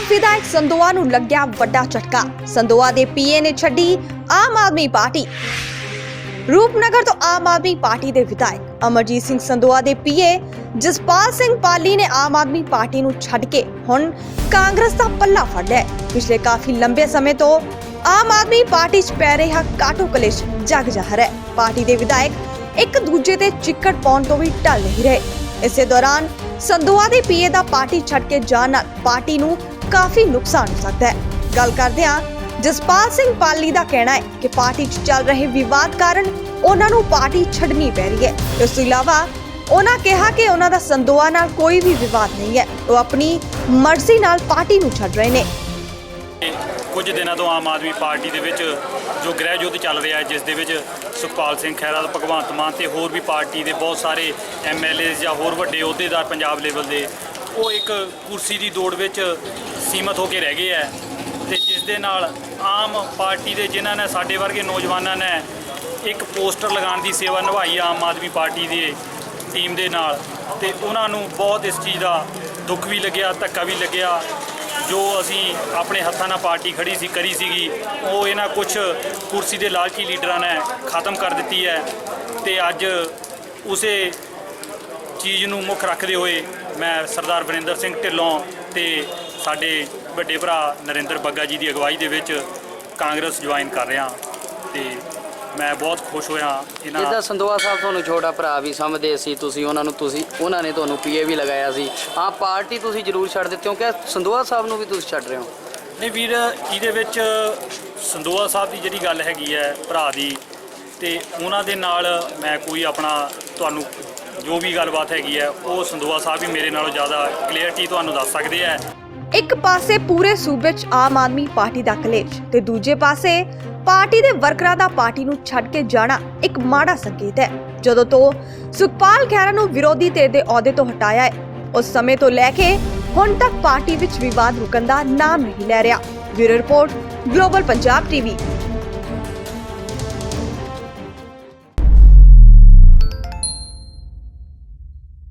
ਵਿਧਾਇਕ ਸੰਦੋਆ ਨੂੰ ਲੱਗਿਆ ਵੱਡਾ ਝਟਕਾ। ਸੰਦੋਆ ਦੇ ਪੀਏ ਨੇ ਛੱਡੀ ਆਮ ਆਦਮੀ ਪਾਰਟੀ। ਰੂਪਨਗਰ ਤੋਂ ਆਮ ਆਦਮੀ ਪਾਰਟੀ ਦੇ ਵਿਧਾਇਕ ਅਮਰਜੀਤ ਸਿੰਘ ਸੰਦੋਆ ਦੇ ਪੀਏ ਜਸਪਾਲ ਸਿੰਘ ਪਾਲੀ ਨੇ ਆਮ ਆਦਮੀ ਪਾਰਟੀ ਨੂੰ ਛੱਡ ਕੇ ਹੁਣ ਕਾਂਗਰਸ ਦਾ ਪੱਲਾ ਫੜ ਲਿਆ ਪਿਛਲੇ ਕਾਫੀ ਲੰਬੇ ਸਮੇਂ ਤੋਂ ਆਮ ਆਦਮੀ ਪਾਰਟੀ 'ਚ ਪੈ ਰਿਹਾ ਕਾਟੋ ਕਲੇਸ਼ ਜਗ ਜਾਹਰ ਹੈ। ਪਾਰਟੀ ਦੇ ਵਿਧਾਇਕ ਇੱਕ ਦੂਜੇ ਤੇ ਚਿੱਕੜ ਪਾਉਣ ਤੋਂ ਵੀ ਟਲ ਨਹੀਂ ਰਹੇ। ਇਸੇ ਦੌਰਾਨ ਸੰਦੋਆ ਦੇ ਪੀਏ ਦਾ ਪਾਰਟੀ ਛੱਡ ਕੇ ਜਾਣ ਨਾਲ ਪਾਰਟੀ ਨੂੰ ਕਾਫੀ ਨੁਕਸਾਨ ਹੋ ਸਕਦਾ ਹੈ। ਗੱਲ ਕਰਦੇ ਹਾਂ, ਜਸਪਾਲ ਸਿੰਘ ਪਾਲੀ ਦਾ ਕਹਿਣਾ ਹੈ ਕਿ ਪਾਰਟੀ 'ਚ ਚੱਲ ਰਹੇ ਵਿਵਾਦ ਕਾਰਨ ਉਹਨਾਂ ਨੂੰ ਪਾਰਟੀ ਛੱਡਣੀ ਪੈ ਰਹੀ ਹੈ। ਇਸ ਤੋਂ ਇਲਾਵਾ ਉਹਨਾਂ ਕਿਹਾ ਕਿ ਉਹਨਾਂ ਦਾ ਸੰਦੋਆ ਨਾਲ ਕੋਈ ਵੀ ਵਿਵਾਦ ਨਹੀਂ ਹੈ। ਉਹ ਆਪਣੀ ਮਰਜ਼ੀ ਨਾਲ ਪਾਰਟੀ ਨੂੰ ਛੱਡ ਰਹੇ ਨੇ। ਕੁਝ ਦਿਨਾਂ ਤੋਂ ਆਮ ਆਦਮੀ ਪਾਰਟੀ ਦੇ ਵਿੱਚ ਜੋ ਗ੍ਰਹਿ ਯੁੱਧ ਚੱਲ ਰਿਹਾ ਹੈ, ਜਿਸ ਦੇ ਵਿੱਚ ਸੁਖਪਾਲ ਸਿੰਘ ਖਹਿਰਾ, ਭਗਵੰਤ ਮਾਨ ਤੇ ਹੋਰ ਵੀ ਪਾਰਟੀ ਦੇ ਬਹੁਤ ਸਾਰੇ ਐਮਐਲਏ ਜਾਂ ਹੋਰ ਵੱਡੇ ਅਹੁਦੇਦਾਰ ਪੰਜਾਬ ਲੈਵਲ ਦੇ, ਉਹ ਇੱਕ ਕੁਰਸੀ ਦੀ ਦੌੜ ਵਿੱਚ ਸੀਮਤ ਹੋ ਕੇ ਰਹਿ ਗਏ ਹੈ ਤੇ ਜਿਸ ਦੇ ਨਾਲ ਆਮ ਪਾਰਟੀ ਦੇ ਜਿਨ੍ਹਾਂ ਨੇ ਸਾਡੇ ਵਰਗੇ ਨੌਜਵਾਨਾਂ ਨੇ ਇੱਕ ਪੋਸਟਰ ਲਗਾਉਣ ਦੀ ਸੇਵਾ ਨਿਭਾਈ ਆਮ ਆਦਮੀ ਪਾਰਟੀ ਦੇ ਟੀਮ ਦੇ ਨਾਲ ਤੇ ਉਹਨਾਂ ਨੂੰ ਬਹੁਤ ਇਸ ਚੀਜ਼ ਦਾ ਦੁੱਖ ਵੀ ਲੱਗਿਆ, ਧੱਕਾ ਵੀ ਲੱਗਿਆ। ਜੋ ਅਸੀਂ ਆਪਣੇ ਹੱਥਾਂ ਨਾਲ ਪਾਰਟੀ ਖੜੀ ਸੀ, ਕਰੀ ਸੀਗੀ, ਉਹ ਇਹਨਾਂ ਕੁਝ ਕੁਰਸੀ ਦੇ ਲਾਲਚੀ ਲੀਡਰਾਂ ਨੇ ਖਤਮ ਕਰ ਦਿੱਤੀ ਹੈ ਤੇ ਅੱਜ ਉਸੇ ਚੀਜ਼ ਨੂੰ ਮੁੱਖ ਰੱਖਦੇ ਹੋਏ ਮੈਂ ਸਰਦਾਰ ਵਰਿੰਦਰ ਸਿੰਘ ਢਿੱਲੋਂ ਤੇ ਸਾਡੇ ਵੱਡੇ ਭਰਾ ਨਰਿੰਦਰ ਬੱਗਾ ਜੀ ਦੀ ਅਗਵਾਈ ਦੇ ਵਿੱਚ ਕਾਂਗਰਸ ਜੁਆਇਨ ਕਰ ਰਿਹਾ ਤੇ ਮੈਂ ਬਹੁਤ ਖੁਸ਼ ਹੋਇਆ ਜਿੱਦਾਂ ਇਹਨਾਂ ਸੰਦੋਆ ਸਾਹਿਬ ਤੁਹਾਨੂੰ ਛੋਟਾ ਭਰਾ ਵੀ ਸਮਝਦੇ ਸੀ ਤੁਸੀਂ ਉਹਨਾਂ ਨੂੰ ਤੁਸੀਂ ਉਹਨਾਂ ਨੇ ਤੁਹਾਨੂੰ ਪੀਏ ਵੀ ਲਗਾਇਆ ਸੀ। ਹਾਂ ਪਾਰਟੀ ਤੁਸੀਂ ਜ਼ਰੂਰ ਛੱਡ ਦਿੱਤੀ ਕਿਉਂਕਿ ਸੰਦੋਆ ਸਾਹਿਬ ਨੂੰ ਵੀ ਤੁਸੀਂ ਛੱਡ ਰਹੇ ਹੋ। ਨਹੀਂ ਵੀਰ ਇਹਦੇ ਵਿੱਚ ਸੰਦੋਆ ਸਾਹਿਬ ਦੀ ਜਿਹੜੀ ਗੱਲ ਹੈਗੀ ਹੈ ਭਰਾ ਦੀ ਤੇ ਉਹਨਾਂ ਦੇ ਨਾਲ ਮੈਂ ਕੋਈ ਆਪਣਾ ਤੁਹਾਨੂੰ ਜੋ ਵੀ ਗੱਲਬਾਤ ਹੈਗੀ ਹੈ ਉਹ ਸੰਦੋਆ ਸਾਹਿਬ ਹੀ ਮੇਰੇ ਨਾਲੋਂ ਜ਼ਿਆਦਾ ਕਲੀਅਰਟੀ ਤੁਹਾਨੂੰ ਦੱਸ ਸਕਦੇ ਆ ਇੱਕ ਪਾਸੇ ਪੂਰੇ ਸੂਬੇ 'ਚ ਆਮ ਆਦਮੀ ਪਾਰਟੀ ਦਾ ਕਲੇਸ਼ ਤੇ ਦੂਜੇ ਪਾਸੇ ਪਾਰਟੀ ਦੇ ਵਰਕਰਾਂ ਦਾ ਪਾਰਟੀ ਨੂੰ ਛੱਡ ਕੇ ਜਾਣਾ ਇੱਕ ਮਾੜਾ ਸੰਕੇਤ ਹੈ। ਜਦੋਂ ਤੋਂ ਸੁਖਪਾਲ ਖਹਿਰਾ ਨੂੰ ਵਿਰੋਧੀ ਧਿਰ ਦੇ ਅਹੁਦੇ ਤੋਂ ਹਟਾਇਆ ਹੈ, ਉਸ ਸਮੇਂ ਤੋਂ ਲੈ ਕੇ ਹੁਣ ਤੱਕ ਪਾਰਟੀ ਵਿੱਚ ਵਿਵਾਦ ਰੁਕਣ ਦਾ ਨਾਮ ਨਹੀਂ ਲੈ ਰਿਹਾ। Bureau report, global Punjab TV.